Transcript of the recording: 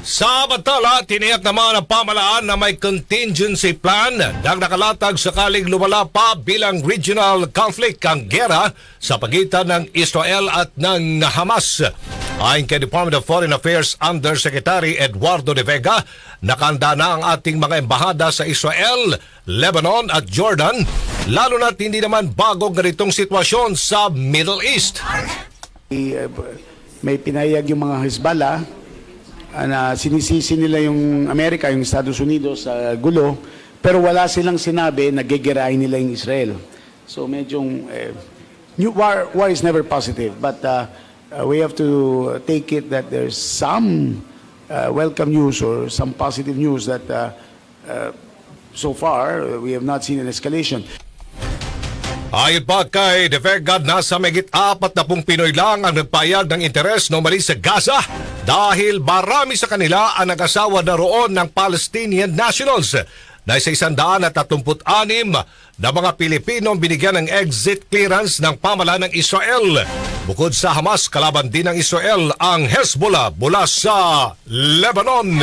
Samantala, tiniyak naman ang pamalaan na may contingency plan na nakalatag sakaling lumala pa bilang regional conflict ang gera sa pagitan ng Israel at ng Hamas. Ayon kay Department of Foreign Affairs Undersecretary Eduardo de Vega, nakanda na ang ating mga embahada sa Israel, Lebanon at Jordan, lalo na't hindi naman bagong ganitong sitwasyon sa Middle East. May pinayag yung mga Hezbollah na sinisisi nila yung Amerika, yung Estados Unidos sa gulo, pero wala silang sinabi na gegerahin nila yung Israel. So medyong eh, new war, war is never positive, but uh, uh, we have to take it that there's some uh, welcome news or some positive news that uh, uh, so far uh, we have not seen an escalation. Ayon pa kay De Vega, nasa megit apat na pung Pinoy lang ang nagpayag ng interes na umalis sa Gaza dahil marami sa kanila ang nag-asawa na roon ng Palestinian nationals na isa isandaan at tatumput anim na mga Pilipino binigyan ng exit clearance ng pamalaan ng Israel. Bukod sa Hamas, kalaban din ng Israel ang Hezbollah mula sa Lebanon.